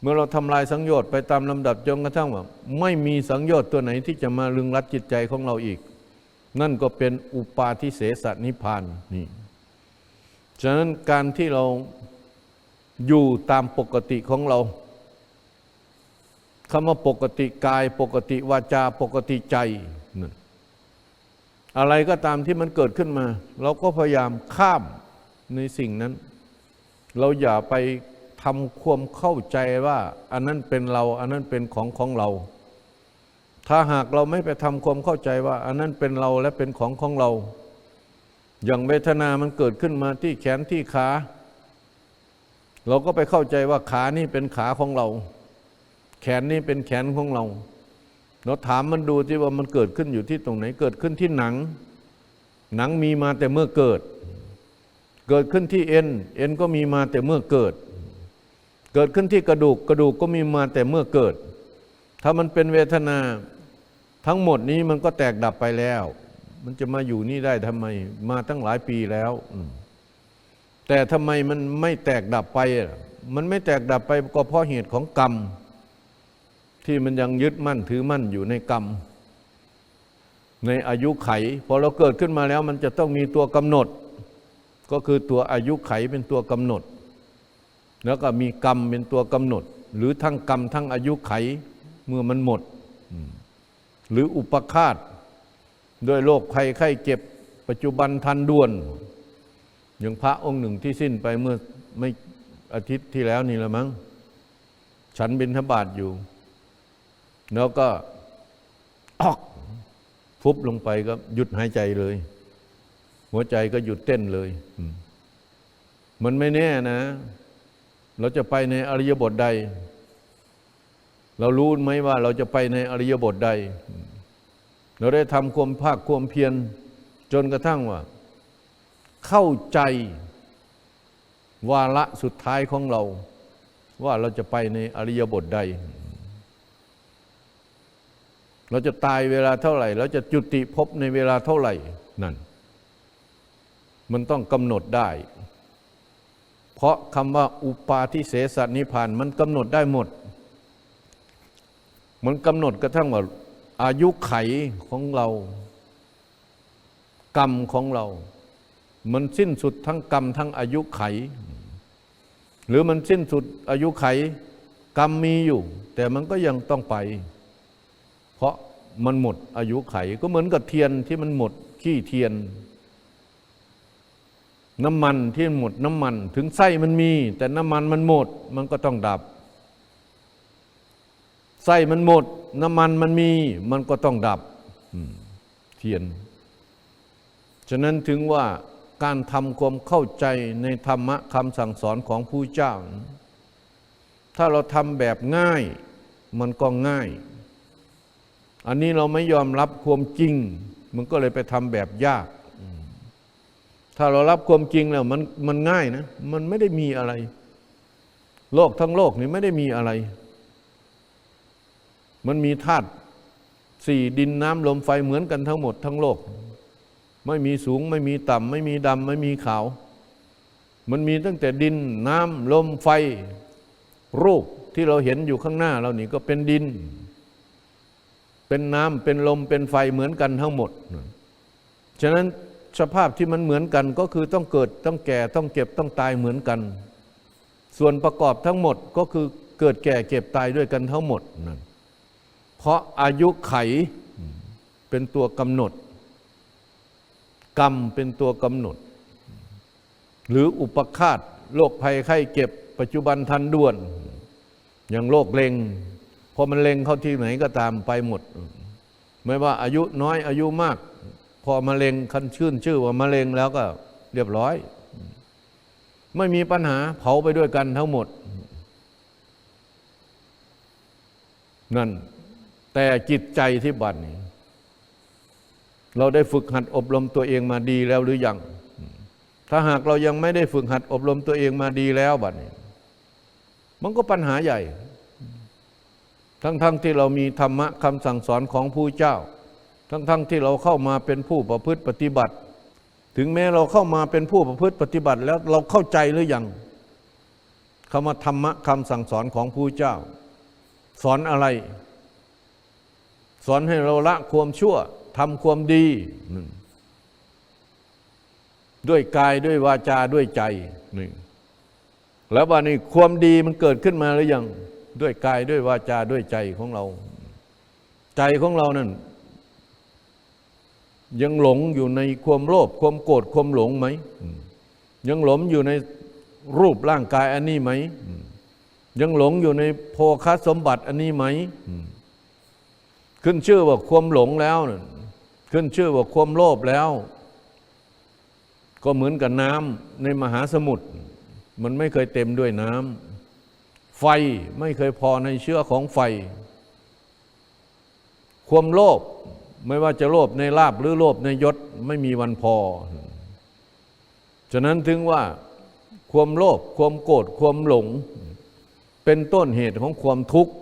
เมื่อเราทำลายสังโยชน์ไปตามลำดับจนกระทั่งว่า ไม่มีสังโยชน์ตัวไหนที่จะมาลึงรัดจิตใจของเราอีก นั่นก็เป็นอุปาทิเสสนิพานนี่ฉะนั้นการที่เราอยู่ตามปกติของเราคำว่าปกติกายปกติวาจาปกติใจนั่นอะไรก็ตามที่มันเกิดขึ้นมา เราก็พยายามข้ามในสิ่งนั้น เราอย่าไป ทำความเข้าใจว่า อันนั้นเป็นเรา อันนั้นเป็นของของเรา ถ้าหากเราไม่ไปทำความเข้าใจว่า อันนั้นเป็นเราและเป็นของของเรา อย่างเวทนามันเกิดขึ้นมาที่แขนที่ขา เราก็ไปเข้าใจว่าขานี่เป็นขาของเรา แขนนี่เป็นแขนของเรา เราถามมันดูที่ว่ามันเกิดขึ้นอยู่ที่ตรงไหนเกิดขึ้นที่หนัง หนังมีมาแต่เมื่อเกิด เกิดขึ้นที่เอ็นเอ็นก็มีมาแต่เมื่อเกิด เกิดขึ้นที่กระดูกกระดูกก็มีมาแต่เมื่อเกิด ถ้ามันเป็นเวทนาทั้งหมดนี้มันก็แตกดับไปแล้ว มันจะมาอยู่นี่ได้ทำไม มาตั้งหลายปีแล้วแต่ทำไมมันไม่แตกดับไป มันไม่แตกดับไปก็เพราะเหตุของกรรม ที่มันยังยึดมั่นถือมั่นอยู่ในกรรม ในอายุไขพอเราเกิดขึ้นมาแล้ว มันจะต้องมีตัวกำหนด ก็คือตัวอายุไขเป็นตัวกำหนด แล้วก็มีกรรมเป็นตัวกำหนด หรือทั้งกรรมทั้งอายุไขเมื่อมันหมด หรืออุปคาตด้วยโรคภัยไข้เจ็บปัจจุบันทันด่วน อย่างพระองค์หนึ่งที่สิ้นไปเมื่อไม่อาทิตย์ที่แล้วนี่ละมั้งฉันบินทบาทอยู่ แล้วก็ออกฟุบลงไปก็หยุดหายใจเลย หัวใจก็หยุดเต้นเลย มันไม่แน่นะ เราจะไปในอริยบทใด เรารู้ไหมว่าเราจะไปในอริยบทใด เราได้ทำความภาคความเพียรจนกระทั่งว่า เข้าใจวาระสุดท้ายของเรา ว่าเราจะไปในอริยบทใด เราจะตายเวลาเท่าไหร่ เราจะจุติภพในเวลาเท่าไหร่นั่น มันต้องกำหนดได้ เพราะคำว่าอุปาทิเสสนิพพานมันกำหนดได้หมด มันกำหนดกระทั่งว่าอายุไขของเรา กรรมของเรา มันสิ้นสุดทั้งกรรมทั้งอายุไข หรือมันสิ้นสุดอายุไข กรรมมีอยู่ แต่มันก็ยังต้องไป เพราะมันหมดอายุไขก็เหมือนกับเทียนที่มันหมดขี้เทียน น้ำมันที่หมดน้ำมัน ถึงไส้มันมี แต่น้ำมันมันหมด มันก็ต้องดับ ไส้มันหมด น้ำมันมันมี มันก็ต้องดับเทียน ฉะนั้นถึงว่าการทำความเข้าใจในธรรมะคำสั่งสอนของผู้เจ้า ถ้าเราทำแบบง่าย มันก็ง่าย อันนี้เราไม่ยอมรับความจริง มันก็เลยไปทำแบบยาก ถ้าเรารับความจริงแล้วมันมันง่ายนะ มันไม่ได้มีอะไร โลกทั้งโลกนี่ไม่ได้มีอะไร มันมีธาตุสี่ดินน้ำลมไฟเหมือนกันทั้งหมดทั้งโลก ไม่มีสูงไม่มีต่ำไม่มีดำไม่มีขาว มันมีตั้งแต่ดินน้ำลมไฟ รูปที่เราเห็นอยู่ข้างหน้าเรานี่ก็เป็นดิน เป็นน้ำเป็นลมเป็นไฟเหมือนกันทั้งหมด ฉะนั้น สภาพที่มันเหมือนกันก็คือต้องเกิดต้องแก่ต้องเก็บต้องตายเหมือนกัน ส่วนประกอบทั้งหมดก็คือเกิดแก่เก็บตายด้วยกันทั้งหมดนั่นเพราะอายุไขเป็นตัวกำหนด กรรมเป็นตัวกำหนด หรืออุปคาตโรคภัยไข้เจ็บปัจจุบันทันด่วน อย่างโรคเลงพอมันเลงเข้าที่ไหนก็ตามไปหมด ไม่ว่าอายุน้อยอายุมาก พอมะเร็งคันชื่นชื่อว่ามะเร็งแล้วก็เรียบร้อย ไม่มีปัญหาเผาไปด้วยกันทั้งหมด นั่น แต่จิตใจที่บัดนี้ เราได้ฝึกหัดอบรมตัวเองมาดีแล้วหรือยัง ถ้าหากเรายังไม่ได้ฝึกหัดอบรมตัวเองมาดีแล้วบัดนี้ มันก็ปัญหาใหญ่ ทั้งๆทที่เรามีธรรมะคำสั่งสอนของผู้เจ้า ทั้งๆทที่เราเข้ามาเป็นผู้ประพฤติปฏิบัติ ถึงแม้เราเข้ามาเป็นผู้ประพฤติปฏิบัติ แล้วเราเข้าใจหรือยังคำว่าธรรมะคำสั่งสอนของผู้เจ้า สอนอะไร สอนให้เราละความชั่วทำความดีหนึ่งด้วยกายด้วยวาจาด้วยใจหนึ่งแล้วว่านี่ความดีมันเกิดขึ้นมาหรือยัง ด้วยกายด้วยวาจาด้วยใจของเรา ใจของเรานั่น ยังหลงอยู่ในความโลภความโกรธความหลงไหม ยังหลงอยู่ในรูปร่างกายอันนี้ไหม ยังหลงอยู่ในโภคสมบัติอันนี้ไหม ขึ้นชื่อว่าความหลงแล้ว ขึ้นชื่อว่าความโลภแล้ว ก็เหมือนกับน้ำในมหาสมุทรมันไม่เคยเต็มด้วยน้ำไฟไม่เคยพอในเชื้อของไฟ ความโลภ ไม่ว่าจะโลภในลาบหรือโลภในยศไม่มีวันพอ ฉะนั้นถึงว่าความโลภความโกรธความหลง เป็นต้นเหตุของความทุกข์